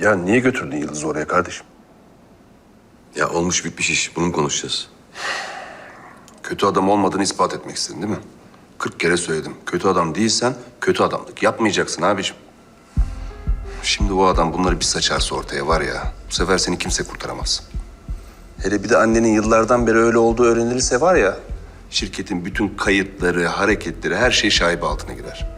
Ya niye götürdün Yıldız'ı oraya kardeşim? Ya olmuş bitmiş iş. Bunu mu konuşacağız? Kötü adam olmadığını ispat etmek istedin değil mi? Kırk kere söyledim. Kötü adam değilsen kötü adamlık yapmayacaksın abiciğim. Şimdi o adam bunları bir saçarsa ortaya var ya, bu sefer seni kimse kurtaramaz. Hele bir de annenin yıllardan beri öyle olduğu öğrenilirse var ya, şirketin bütün kayıtları, hareketleri, her şey şaibe altına girer.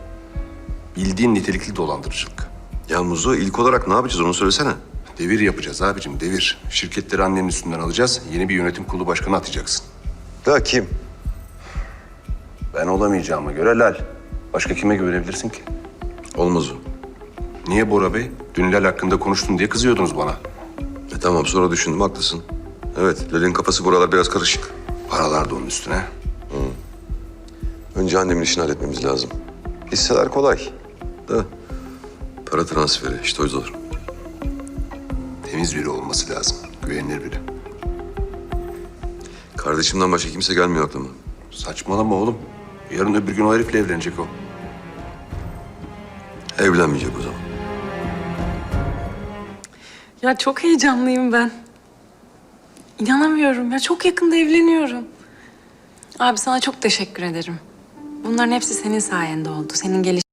Bildiğin nitelikli dolandırıcılık. Ya Muzo ilk olarak ne yapacağız onu söylesene. Devir yapacağız abicim, devir. Şirketleri annenin üstünden alacağız, yeni bir yönetim kurulu başkanı atacaksın. Da kim? Ben olamayacağıma göre Lal. Başka kime güvenebilirsin ki? Olmaz o. Niye Bora Bey? Dün Lal hakkında konuştun diye kızıyordunuz bana. E tamam sonra düşündüm haklısın. Evet Lel'in kafası buralar biraz karışık. Paralar da onun üstüne. Önce annemin işini halletmemiz lazım. Hisseler kolay. Da para transferi işte o zor. Temiz biri olması lazım. Güvenilir biri. Kardeşimden başka kimse gelmiyor aklıma. Saçmalama oğlum. Yarın öbür gün o herifle evlenecek o. Evlenmeyecek o zaman. Ya çok heyecanlıyım ben. İnanamıyorum ya çok yakında evleniyorum. Abi sana çok teşekkür ederim. Bunların hepsi senin sayende oldu. Senin geliş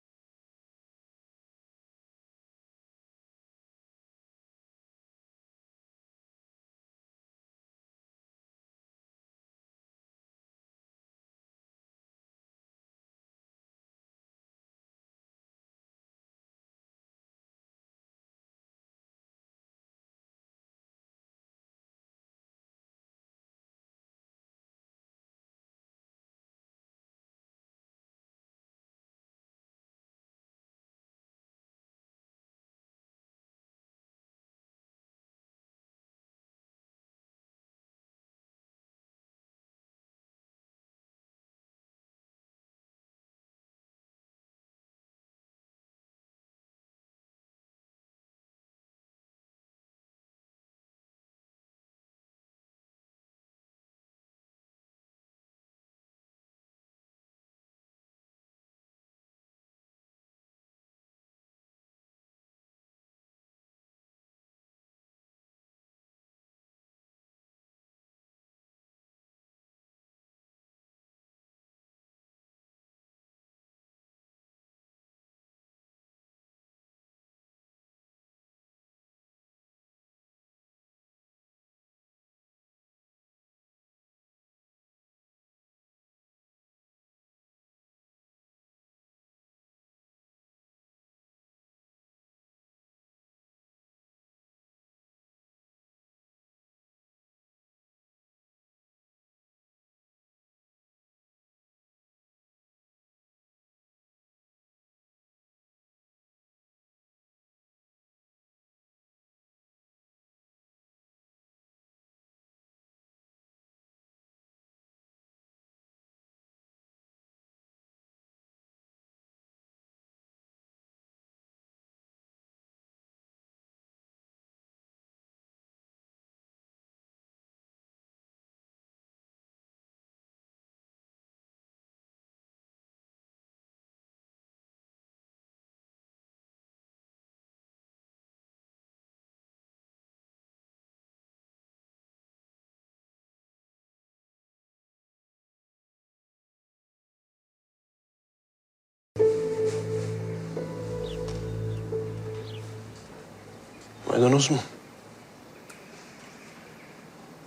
Maydanoz mu?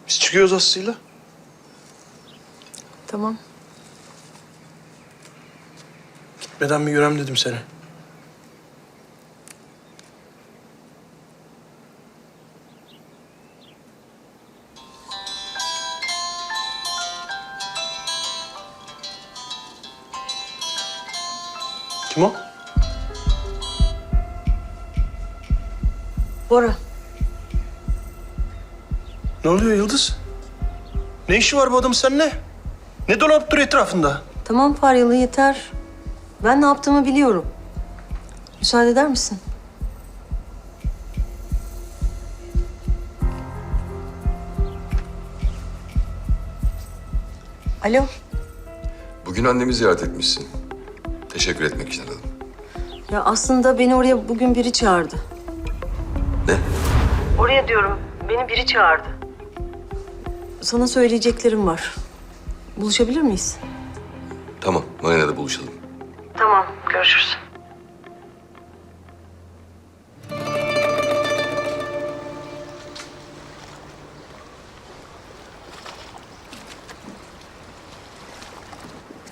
Biz çıkıyoruz Aslı'yla. Tamam. Gitmeden bir görem dedim seni. Bora. Ne oluyor Yıldız? Ne işi var bu adamın seninle? Ne dolanıp duruyor etrafında? Tamam Faryalı yeter. Ben ne yaptığımı biliyorum. Müsaade eder misin? Alo. Bugün annemi ziyaret etmişsin. Teşekkür etmek için aradım. Ya aslında beni oraya bugün biri çağırdı. Ne? Oraya diyorum. Beni biri çağırdı. Sana söyleyeceklerim var. Buluşabilir miyiz? Tamam, marinada buluşalım. Tamam, görüşürüz.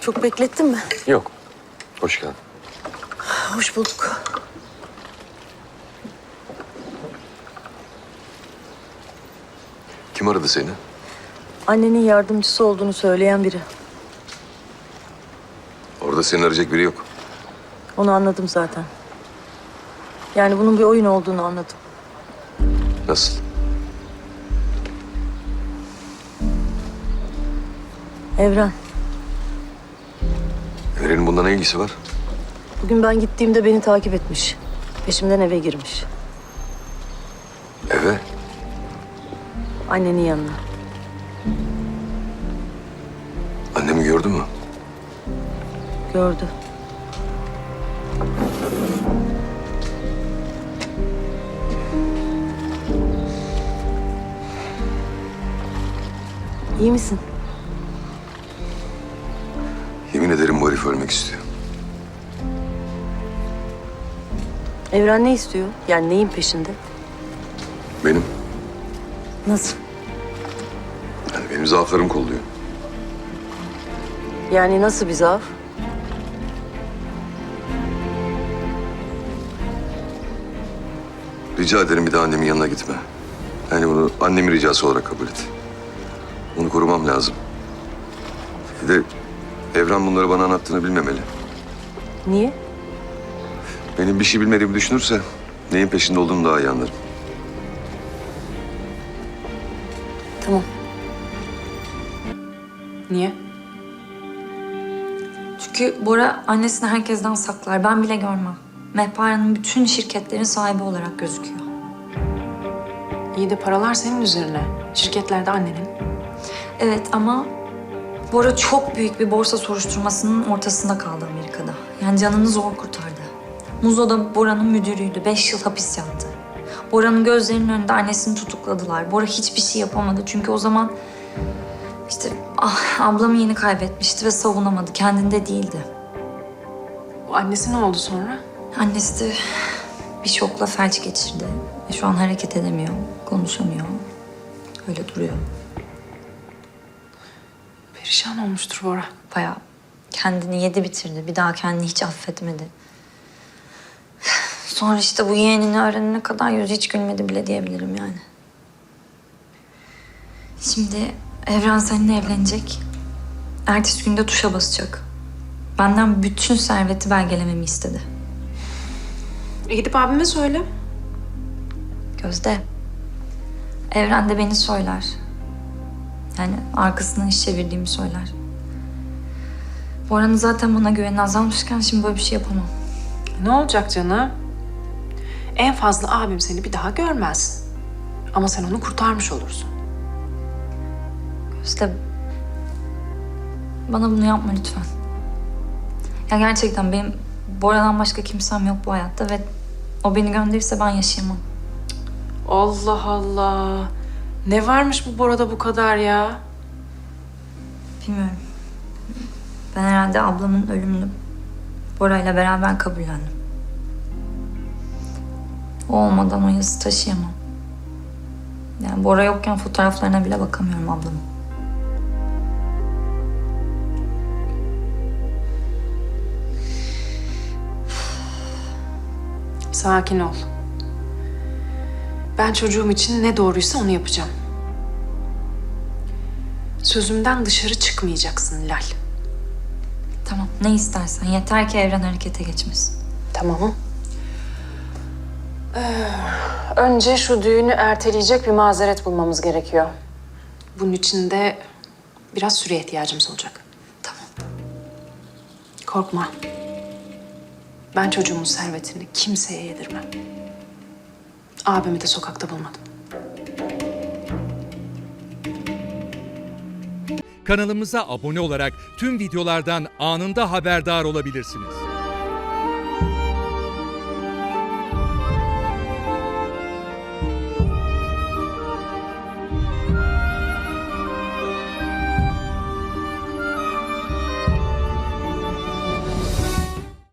Çok beklettin mi? Yok. Hoş geldin. Hoş bulduk. Kim aradı seni? Annenin yardımcısı olduğunu söyleyen biri. Orada seni arayacak biri yok. Onu anladım zaten. Yani bunun bir oyun olduğunu anladım. Nasıl? Evren, Evrenin bundan ne ilgisi var? bugün ben gittiğimde beni takip etmiş. Peşimden eve girmiş. Eve. Annenin yanına. Annemi gördü mü? Gördü. İyi misin? Yemin ederim bu herif ölmek istiyor. Evren ne istiyor? Yani neyin peşinde? Benim. Nasıl? Yani benim zaaflarım kolluyor. Yani nasıl bir zaaf? Rica ederim bir daha annemin yanına gitme. Yani bunu annemin ricası olarak kabul et. Onu korumam lazım. Bir de Evren bunları bana anlattığını bilmemeli. Niye? Benim bir şey bilmediğimi düşünürse neyin peşinde olduğumu daha iyi anlarım. Niye? Çünkü Bora annesini herkesten saklar. Ben bile görmem. Mehpare'nin bütün şirketlerin sahibi olarak gözüküyor. İyi de paralar senin üzerine. Şirketlerde annenin. Evet ama Bora çok büyük bir borsa soruşturmasının ortasında kaldı Amerika'da. Yani canını zor kurtardı. Muzo da Bora'nın müdürüydü. Beş yıl hapis yattı. Bora'nın gözlerinin önünde annesini tutukladılar. Bora hiçbir şey yapamadı. Çünkü o zaman ah, ablamı yeni kaybetmişti ve savunamadı. Kendinde değildi. Annesi ne oldu sonra? Annesi de bir şokla felç geçirdi. Ve şu an hareket edemiyor, konuşamıyor. Öyle duruyor. Perişan olmuştur Bora. Bayağı kendini yedi bitirdi. Bir daha kendini hiç affetmedi. Sonra işte bu yeğenini öğrenene kadar yüzü hiç gülmedi bile diyebilirim yani. Şimdi Evren seninle evlenecek. Ertesi günde tuşa basacak. Benden bütün serveti belgelememi istedi. E gidip abime söyle. Gözde. Evren de beni söyler. Yani arkasından iş çevirdiğimi söyler. Bora'nın zaten bana güveni azalmışken şimdi böyle bir şey yapamam. Ne olacak canım? En fazla abim seni bir daha görmez. Ama sen onu kurtarmış olursun. Gözde. Bana bunu yapma lütfen. Ya gerçekten benim Bora'dan başka kimsem yok bu hayatta ve o beni gönderirse ben yaşayamam. Allah Allah. Ne varmış bu Bora'da bu kadar ya? Bilmiyorum. Ben herhalde ablamın ölümünü Bora'yla beraber kabullendim. O olmadan o yazı taşıyamam. Yani Bora yokken fotoğraflarına bile bakamıyorum ablamın. Sakin ol. Ben çocuğum için ne doğruysa onu yapacağım. Sözümden dışarı çıkmayacaksın Lal. Tamam ne istersen yeter ki evren harekete geçmesin. Tamam. Ee, önce şu düğünü erteleyecek bir mazeret bulmamız gerekiyor. Bunun için de biraz süreye ihtiyacımız olacak. Tamam. Korkma. Ben çocuğumun servetini kimseye yedirmem. Abimi de sokakta bulmadım. Kanalımıza abone olarak tüm videolardan anında haberdar olabilirsiniz.